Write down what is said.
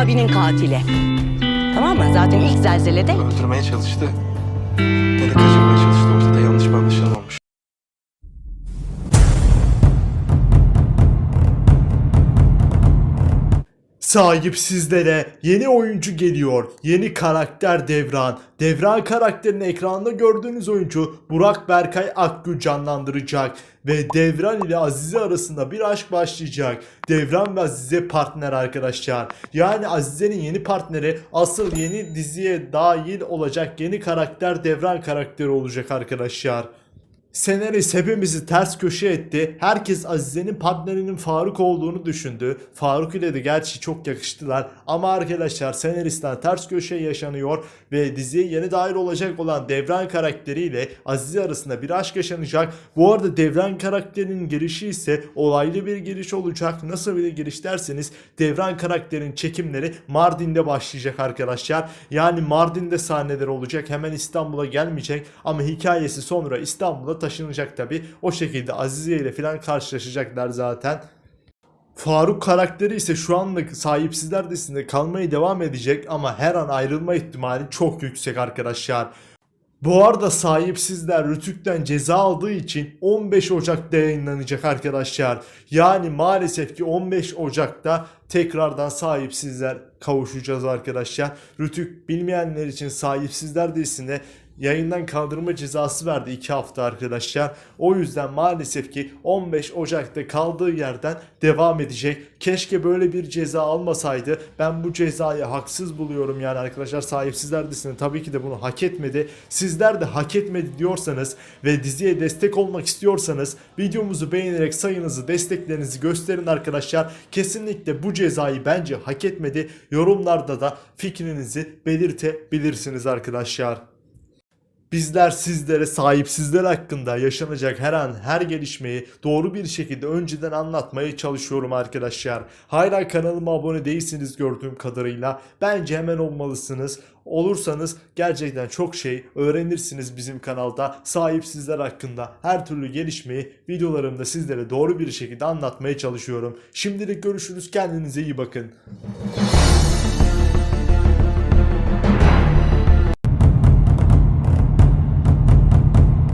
abinin katili. Tamam mı? Zaten ilk zelzelede Öldürmeye çalıştı. Beni kaçırmaya çalıştı. Ortada yanlış bir anlaşılma olmuş. Sahipsizlere yeni oyuncu geliyor. Yeni karakter Devran. Devran karakterini ekranda gördüğünüz oyuncu Burak Berkay Akgül canlandıracak. Ve Devran ile Azize arasında bir aşk başlayacak. Devran ve Azize partner arkadaşlar. Yani Azize'nin yeni partneri asıl yeni diziye dahil olacak yeni karakter Devran karakteri olacak arkadaşlar. Senarist hepimizi ters köşe etti. Herkes Azize'nin partnerinin Faruk olduğunu düşündü. Faruk ile de gerçi çok yakıştılar. Ama arkadaşlar senaristten ters köşe yaşanıyor ve diziye yeni dahil olacak olan Devran karakteriyle Azize arasında bir aşk yaşanacak. Bu arada Devran karakterinin girişi ise olaylı bir giriş olacak. Nasıl bir giriş derseniz Devran karakterin çekimleri Mardin'de başlayacak arkadaşlar. Yani Mardin'de sahneler olacak. Hemen İstanbul'a gelmeyecek ama hikayesi sonra İstanbul'a taşınacak tabi. O şekilde Azize ile falan karşılaşacaklar zaten. Faruk karakteri ise şu anlık sahipsizler dizisinde kalmaya devam edecek ama her an ayrılma ihtimali çok yüksek arkadaşlar. Bu arada sahipsizler Rütük'ten ceza aldığı için 15 Ocak'ta yayınlanacak arkadaşlar. Yani maalesef ki 15 Ocak'ta tekrardan sahipsizler kavuşacağız arkadaşlar. Rütük bilmeyenler için sahipsizler dizisinde yayından kaldırma cezası verdi 2 hafta arkadaşlar. O yüzden maalesef ki 15 Ocak'ta kaldığı yerden devam edecek. Keşke böyle bir ceza almasaydı. Ben bu cezayı haksız buluyorum yani arkadaşlar sahipsizler dizisinde tabii ki de bunu hak etmedi. Sizler de hak etmedi diyorsanız ve diziye destek olmak istiyorsanız videomuzu beğenerek sayınızı desteklerinizi gösterin arkadaşlar. Kesinlikle bu cezayı bence hak etmedi. Yorumlarda da fikrinizi belirtebilirsiniz arkadaşlar. Bizler sizlere sahipsizler hakkında yaşanacak her an her gelişmeyi doğru bir şekilde önceden anlatmaya çalışıyorum arkadaşlar. Hala kanalıma abone değilsiniz gördüğüm kadarıyla. Bence hemen olmalısınız. Olursanız gerçekten çok şey öğrenirsiniz bizim kanalda. Sahipsizler hakkında her türlü gelişmeyi videolarımda sizlere doğru bir şekilde anlatmaya çalışıyorum. Şimdilik görüşürüz. Kendinize iyi bakın.